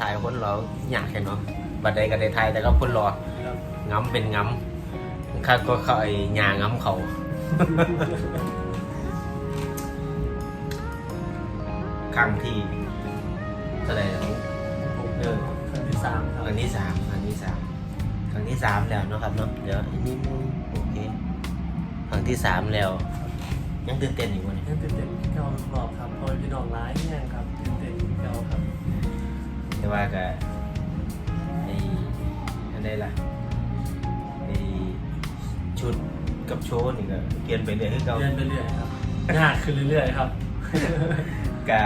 ถ่ายคนรออยากแค่เนาะบัดใดก็ได้ถ่ายแต่ก็คนรอครับงำเป็นงำข้าก็เขาไอ้หญ้างำเขาครั้งที่เท่าไหร่แล้วผมเออครั้งที่สามคครับรั้งที่สามครั้งที่สามครั้งที่สามแล้วเนาะครับเนาะเดี๋ยวอีกนิดนึงโอเคครั้งที่สามแล้ว ยังตื่นเต้นอยู่วะเนี่ยยังตื่นเต้นที่เก่ารอบครับเพราะพี่น้องร้ายแห้งครับตื่นเต้นที่เก่าครับแต่ว่าก็ไอ้อะไรล่ะไอ้ชุดกับโชว์นี่ก็เปลี่ยนไปเรื่อยคือเก่าเรียนไปเรื่อยครับยากขึ้นเรื่อยๆครับก็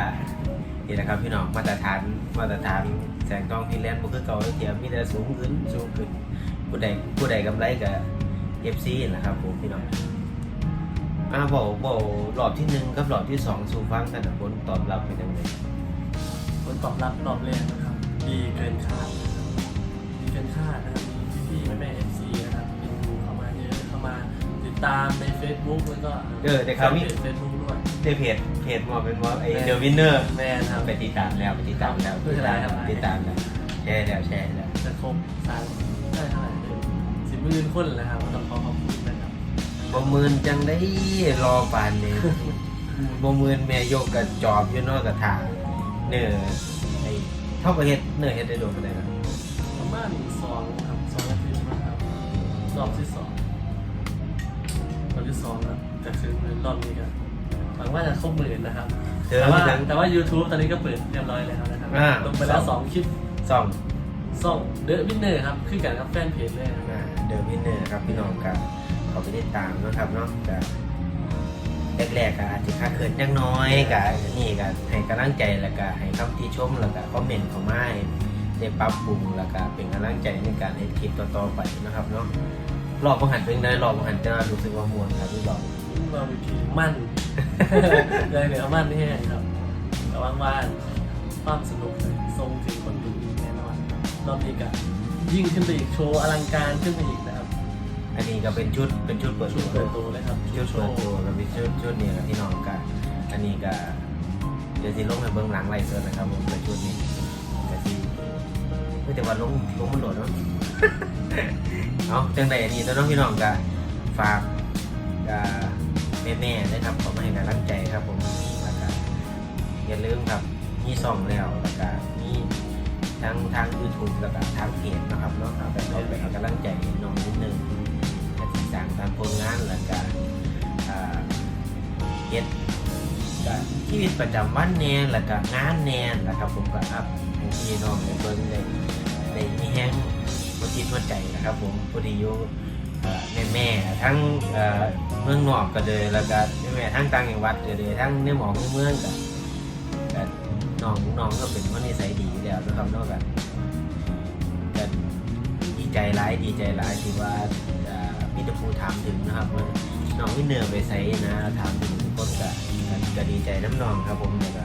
นี่แหละครับพี่น้องมาตรฐานมาตรฐานแสงทองฟินแลนด์บ่คือเก่าเทียมมีแต่สูงขึ้นสูงขึ้นผู้ใดผู้ใดกำไรกับเอฟซีนะครับผมพี่น้อง อ่าบอกบอกรอบที่หนึ่งกับรอบที่สองสู่ฟังแต่ละคนตอบรับเป็นยังไงผลตอบรับรอบแรกนะครับ ดีเกินคาดนะครับดีเกินคาดนะครับมีพี่ๆแม่เอฟซีนะครับเป็นดูเข้ามาเยอะเข้ามาติดตามใน Facebook แล้วก็เออแต่คราวนี้ เฟซบุ๊กด้วย ในเพจเพจมาเป็นว่าไอ้แม่ เดอะวินเนอร์แม่นะครับ ไปติดตามแล้วไปติดตามแล้วไม่เป็นไรครับติดตามแล้วแชร์แล้วแชร์แล้วจะครบสามได้เท่าไหร่เป็นสิบหมื่นคนแล้วครับก็ต้องขอขอบคุณนะครับ บ่หมื่นจังได้รอปานนี้บ่หมื่นแม่ยกกับจอบอยู่เนาะกับถางเนื้อไอ้เท่ากับเฮ็ดเนื้อเฮ็ดได้โดนปานใดนะประมาณสองครับสองอาทิตย์นะครับรอบที่สองรอบที่สองครับจะถึงรอบนี้ครับหวังว่าจะครบหมื่นนะครับเธอแต่ไม่ว่าถึงแต่ว่า YouTube ตอนนี้ก็เปิดเรียบร้อยแล้วนะครับอ่า ลงไปแล้วสองคลิปสองสองเดอะวินเนอร์ครับขึ้นกันครับแฟนเพจเลยครับเดอะวินเนอร์ครับพี่น้องกับ เขาไปติดตามเนาะครับเนาะกับแรกๆก็อาจจะค่าเขินจังน้อยกับนี่ก็ให้กำลังใจแล้วก็ให้คำที่ชมแล้วก็คอมเมนต์เข้ามาให้ได้ปรับปรุงแล้วก็เป็นกำลังใจในการให้คลิปต่อๆไปนะครับเนาะรอบบังหันเป็นได้รอบบังหันจะรู้สึกว่ามวนครับพี่บอกเราวิธีมั่นเลยเหนือมั่นนี่ครับแต่ว่างๆความสนุกเลยทรงถึงคนดูแน่นอนรอบนี้ก็ยิ่งขึ้นไปอีกโชว์อลังการขึ้นไปอีกนะครับ อันนี้ก็เป็นชุดเป็นชุดเปิดชุดตัวเปิดตัวเลยครับชุดเปิดตัวกับเป็นชุดชุดนี้กับพี่น้องกันอันนี้ก็เดี๋ยวสิลงในเบื้องหลังไลฟ์สดนะครับผมเป็นชุดนี้ก็สิเฮ้ยแต่ว่าลงลงมันโหลดเนาะเอาะจังใดอันนี้ตัวน้องพี่น้องก็ฝากแม่แม่ๆนะครับขอมาให้กำลังใจครับผมแล้วก็อย่าลืมครับมีซองแล้วแล้วก็มีทั้งทาง YouTube แล้วก็ทางเพจนะครับเนาะเอาไปเอาไปให้กำลังใจน้อง แล้วก็เฮ็ดก็ชีวิตประจำวันแน่แล้วก็งานแน่นะครับผมก็อัพให้พี่น้องในเบิ่งได้ได้มีแฮงคนที่ทั่วใจนะครับ ผมผู้ที่อยู่แม่แม่ๆทั้งเมืองนอกก็เลยแล้วก็แม่แม่ๆทั้งต่างจังหวัดก็เลยทั้งในหมองในเมืองก็น้องน้องก็เป็นคนนิสัยดีแล้วนะครับนอกจากก็ดีใจร้ายดีใจร้ายที่ว่า เอ่อพี่ตะพูถามถึงนะครับว่าน้องวินเนอร์ไปใส่นะถามถึงทุกคนก็ก็ก็ดีใจน้ำนองครับผมแล้วก็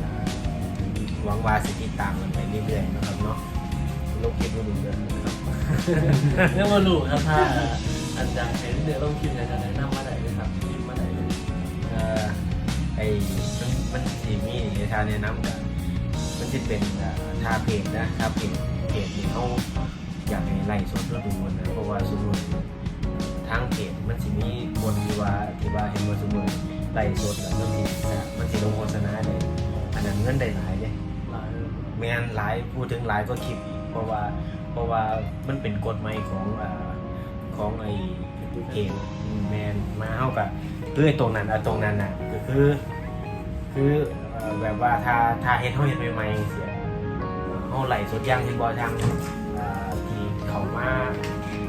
เอ่อหวังว่าสิติดตามกันไปเรื่อยๆนะครับเนาะลงคลิปดูดูเดือนนะครับเรื่องมาลูกครับถ้าอันจะเห็นเนื้อต้องคิดอยากจะแนะนำมาไหนเลยครับคิดมาไหนเลยเอ่อไอ้มันมันสีมีทาแนะนำกันมันจะเป็นเอ่อทาเพจนะทาเพจเพจที่เขาอยากให้ไล่สดแล้วดูนะเพราะว่าสมมติ ว่าที่ว่าเห็นว่าสมมติไล่สดแล้วมันสิมันสิลงโฆษณาได้อันนั้นเงินได้หลายเลยหลายแมนหลายพูดถึงหลายก็คลิปเพราะว่าเพราะว่ามันเป็นกฎใหม่ของอ่าของไอ้เพจแมนมาเข้ากับคือไอ้ตรงนั้นอะตรงนั้นน่ะก็คือ คือเอ่อแบบว่าถ้าถ้าเฮ็ดเขาเฮ็ดใหม่ๆเสียเขาไหลสดย่างที่บ่ทางอ่าที่เขามา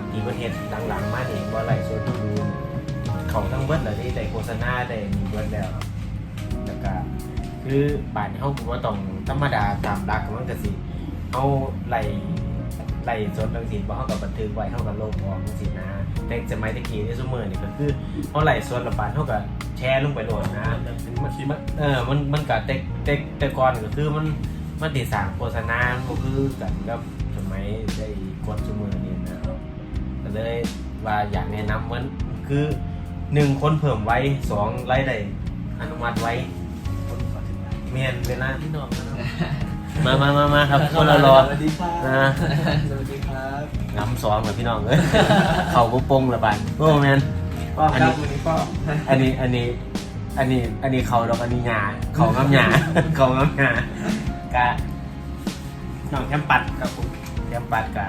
ที่ประเทศหลังๆมานี่บ่ไหลสดดู เขาทั้งเบิดแล้วที่ได้โฆษณาได้มีเบิดแล้วครับแล้วก็คือบ้านเฮาก็บ่ต้องธรรมดาตามหลักมันก็สิเฮาไหลไหลสดจังซี่บ่เฮาก็บันทึกไว้เฮาก็ลบออกจังซี่นะแต่สมัยตะกี้ในซุมื้อนี่ก็คือเฮาไหลสดแล้วบ้านเฮาก็แชร์ลงไปโหลดนะมันเป็นมาคิดมาเออมันมันกับแต่แต่แต่ก่อนก็คือมันมันติดสางโฆษณามันคือกันกับสมัยได้กดชั่วโมงนี้นะครับก็เลยว่าอยากแนะนำมันคือ หนึ่งคนเพิ่มไว้สองรายได้อนุมัติไว้คนขอถึงไหนเมียนเวลาพี่น้องนะครับมามามามาครับคนละรอสวัสดีครับนะสวัสดีครับน้ำซ้อมกับพี่น้องเอ้ยเข่าบุปงละบันโอ้แมนป้อมอันคนี้รับวันนี้ป้อมอันนี้อันนี้อันนี้อันนี้เขาดอกอันนี้หยาเขางามหยาเขางามหยากะน้องแคมปัดครับผมแคมปัดกะ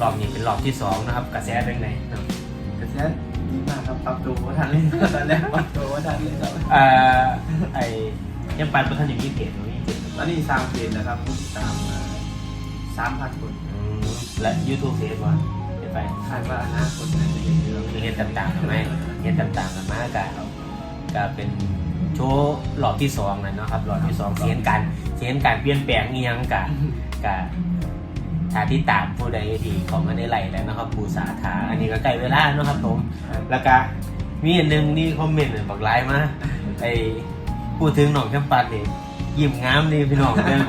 รอบนี้เป็นรอบที่สองนะครับ กระแสเป็นไงเนาะกระแสดี มากครับปรับตัวว่าทันเลยตอนแรกปรับตัวว่าทันเลยครับเอ่อไอแคมปัดเป็นท่านอย่างนี้เกตหรือยี่เกตตอนนี้สามเพจนะครับผู้ติดตามสามพันคนอืมและยูทูบเฟซว่าเห็นไปคาดว่าอนาคตน่าจะเยอะมีเห็นต่างๆกันไหมเห็นต่างๆกันมากกะก็เป็นโชว์รอบที่สองนะเนาะครับรอบที่สองเสียนการเสียนการเปลี่ยนแปลงเงียงกะกะ ชาที่ตามผู้ใดที่เของมาในไหลแล้วนะครับผู้สาธาอันนี้ก็ใกล้เวลาเนาะครับผม แล้วก็มีอันหนึงนี่คอมเมนต์บอกไลน์มาไอพูดถึงหนองแคมปัสนี่ยิ้มงามนี่พี่น้องเนี่ย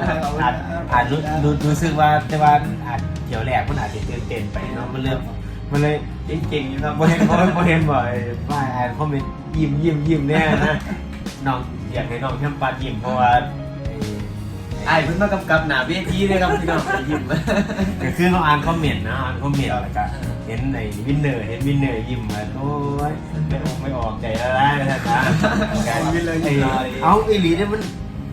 อาจอาจรู้รู้รู้สึกว่าแต่ว่าอาจเดี๋ยวแรกมันอาจจะตื่นเต้นไปเนาะมันเริ่มมันเลยเก่งๆอยู่ครับพอเห็นพอเห็นบ่อยว่าอ่านคอมเมนต์ยิ้มยิ้มยิ้มแน่นะน้องอยากให้น้องแคมปัสยิ้มเพราะว่า ไอ้เพิ่งมากำกับหนาเวทีเลยครับพี่น้องยิ้มก็คือเขาอ่านคอมเมนต์นะอ่านคอมเมนต์แล้วก็เห็นในวินเนอร์เห็นวินเนอร์ยิ้มมาโอ้ยไม่ออกไม่ออกใจละลายนะการวินเลยยิ้มหน่อยเอาไอ้หลีเนี่ยมัน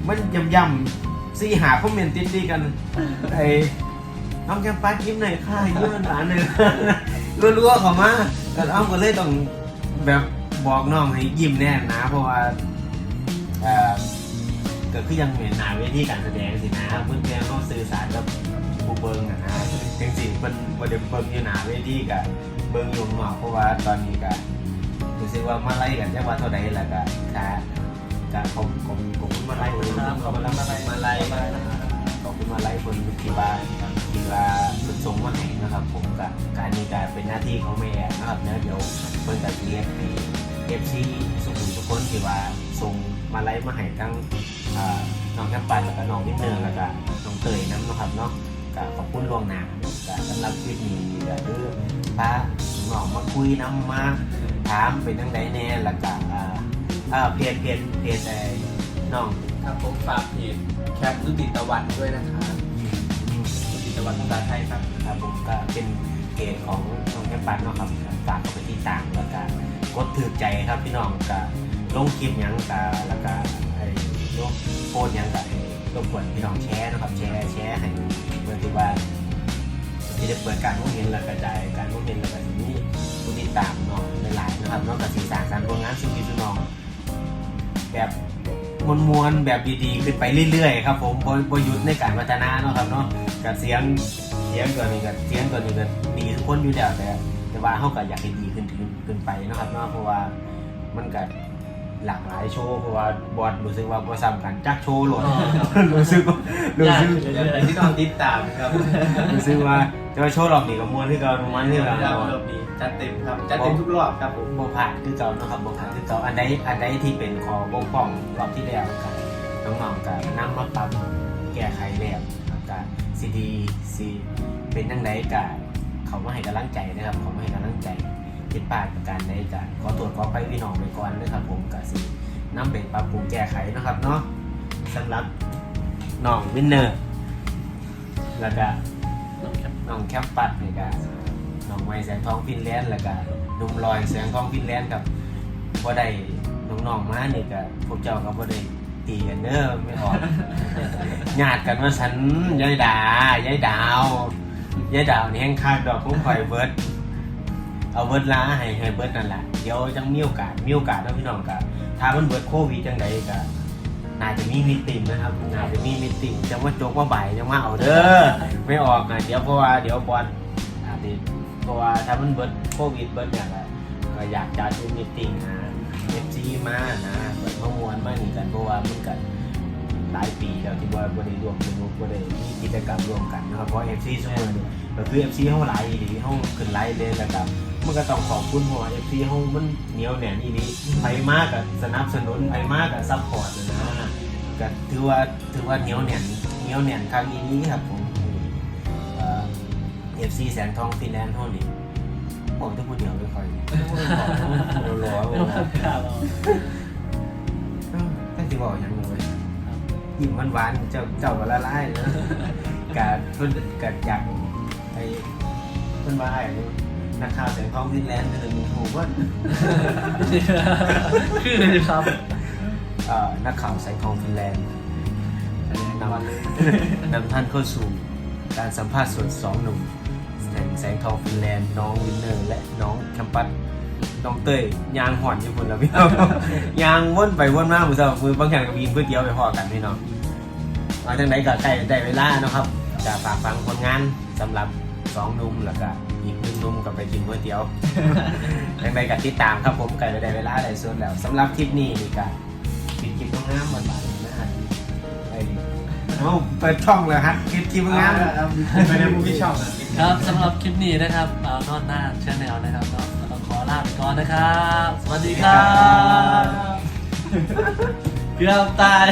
มันย่ำย่ำสี่หาคอมเมนต์ติดๆกันไอ้น้องแคมปัสยิ้มหน่อยค่ะยิ้มหวานหน่อยรัวๆเขามาแต่เอาก็เลยต้องแบบบอกน้องให้ยิ้มแน่นะเพราะว่าอ่อ ก็คือยังเหมือนหนาเวทีการแสดงสินะเพื่อนเพื่อนเขาสื่อสารกับผู้เบิงอะนะจริงๆเป็นประเด็นเบิงอยู่หนาเวทีกับเบิงอยู่หมอกเพราะว่าตอนนี้ก็รู้สึกว่ามาไล่กันจังว่าเท่าใดแล้วก็ค่ะก็ผมผมผมมาไล่คนเขามาไล่มาไล่มาไล่ขอบคุณมาไล่คนที่บ้านที่ว่าสุดสงมาให้นะครับ ผมกับการนี้การเป็นหน้าที่ของแม่นะครับเนอเดี๋ยวเพิ่นจะเรียกเอฟซีสุขุมทุกคนที่ว่าส่งมาไล่มาให้ทั้ง น้องแคปปันแล้วก็น้องวินเนอร์แล้วก็น้องเตยน้ำนะครับเนาะก็ขอบคุณล่วงหน้าก็สำหรับคลิปนี้ก็คือพาน้องมาคุยน้ำมาถามเป็นยังไงแน่แล้วก็อ่าอ่าเพจเพจเพจไอ้น้องครับผมฝากเพจแคปนุติตะวันด้วยนะครับนุติตะวันภาษาไทยครับครับผมก็เป็นเกณฑ์ของน้องแคปปันเนาะครับฝากเข้าไปที่ต่างแล้วก็กดถือใจครับพี่น้องก็ลงคลิปหยังก็แล้วก็ ไอ้งโพสต์ยังก็ไอ้รบกวนพี่น้องแชร์นะครับแชร์แชร์ให้เพื่อที่ว่าที่จะเปิดการมองเห็นและกระจายการมองเห็นแล้วก็ทีนี้ผู้ติดตามน้องหลายๆนะครับนอกจากสีสร้างสรรค์ผลงานสุขีสุน้อง แบบมวลๆแบบดีๆขึ้นไปเรื่อยๆครับผมบบหยุดในการพัฒนาเนาะครับเนาะกับเสียงเสียงตัวนี้กับเสียงตัวนี้ก็ดีทุกคนอยู่แล้วแต่แต่ว่าเขาก็อยากให้ดีขึ้นขึ้นไปเนาะครับเนาะเพราะว่ามันก็ หลากหลายโชว์เพราะว่าบอดรู้สึกว่าบ่ซ้ำกันจักโชว์โหลดรู้สึกว่ารู้สึกเดี๋ยวเป็นที่ต้องติดตามครับรู้สึกว่าจะว่าโชว์รอบนี้ก็มวนที่เรามวนที่เรารอบนี้จัดเต็มครับจัดเต็มทุกรอบครับผมบ่ผ่านคือเก่าเนาะครับบ่ผ่านคือเก่าอันใดอันใดที่เป็นคอบกพร่องรอบที่แล้วกันน้องๆก็นำมาปรับแก้ไขแล้วก็ซีดีซีเป็นจังไดก็เขามาให้กำลังใจนะครับเขามาให้กำลังใจ ผิดพลาดประการใดก็ขอตรวจขอไปพี่น้องไปก่อนนะครับผมก็สินำไปปรับปรุงแก้ไขนะครับเนาะสำหรับน้องวินเนอร์ แล้วก็น้องแคปปัดนี่ก็น้องไม้แสงทองฟินแลนด์แล้วก็นุ่มลอยแสงทองฟินแลนด์กับบ่ได้น้องๆมานี่ก็พวกเจ้าก็บ่ได้ตีกันเด้อไม่ออกญาติกันว่าฉันยายดายายดาวยายดาวนี่แห้งคากดอกของข่อยเบิด เอาเบิร์ดล้าให้ให้เบิร์ดนั่นแหละเดี๋ยวจังมีโอกาสมีโอกาสนะพี่น้องก็ถ้ามันเบิร์ดโควิดจังไดก็น่าจะมีมิตติ้งนะครับน่าจะมีมิตติ้งจะว่าโจกว่าบ่ายจะมาเอาเด้อไม่ออกนะเดี๋ยวเพราะว่าเดี๋ยวบอลอาจจะเพราะว่าถ้ามันเบิร์ดโควิดเบิร์ดเนี่ยก็ก็อยากจะดูมิตติ้งนะเอฟซีมานะเปิร์ดมามวนมาหนีกันเพราะว่ามันกัน หลายปีแล้วที่ว่าบ่ได้รวมสนุกบ่ได้มีกิจกรรมร่วมกันนะครับเพราะเอฟซีสมัยนี้ก็คือเอฟซีเฮาหลายอีหลีเฮาขึ้นไลฟ์เลยแล้วก็มันก็ต้องขอบคุณเพราะว่าเอฟซีเฮามันเหนียวแน่นอีหลีไปมากก็สนับสนุนไปมากก็ซัพพอร์ตนะก็ถือว่าถือว่าเหนียวแน่นเหนียวแน่นครั้งนี้ครับผมเอฟซีแสงทองฟินแลนด์เท่านี้ผมจะพูดเดียวไม่ค่อยบอกรอไม่ต้องข่าวเราตั้งที่บอกยังเล ยยิ้มหวานๆเจ้าเจ้าก็ละลายนะกะเพิ่นกะอยากไอ้เพิ่นว่าไอ้นักข่าวแสงทองฟินแลนด์เพิ่นถูกว่าคือครับเอ่อนักข่าวแสงทองฟินแลนด์นำนำท่านเข้าสู่การสัมภาษณ์ส่วนสองหนุ่มแสงแสงทองฟินแลนด์น้องวินเนอร์ และน้องแคมปัส น้องเต้ยยางห่อนอยู่คนละพี่น้องยางวนไปวนมามือสองมือบางอย่างกับวีนเพื่อเดียวไปพอกันพี่น้องมาจังไหนก็ใกล้ได้เวลาเนาะครับจะฝากฟังผลงานสำหรับสองหนุ่มแล้วก็อีกหนึ่งหนุ่มก็ไปกินก๋วยเตี๋ยวจังใดก็ติดตามครับผมใกล้ได้เวลาได้ส่วนแล้วสำหรับคลิปนี้นี่ก็ปิดคลิปงามๆหวานๆนะฮะไอ้นี่เอาเปิดช่องเลยฮะคลิปคลิปงามไม่ได้พูดพี่ช่องนะครับสำหรับคลิปนี้นะครับเอานอนหน้าชแนลนะครับเนาะเราต้องขอ ลาไปก่อนนะครับ สวัสดีครับ เกือบตาย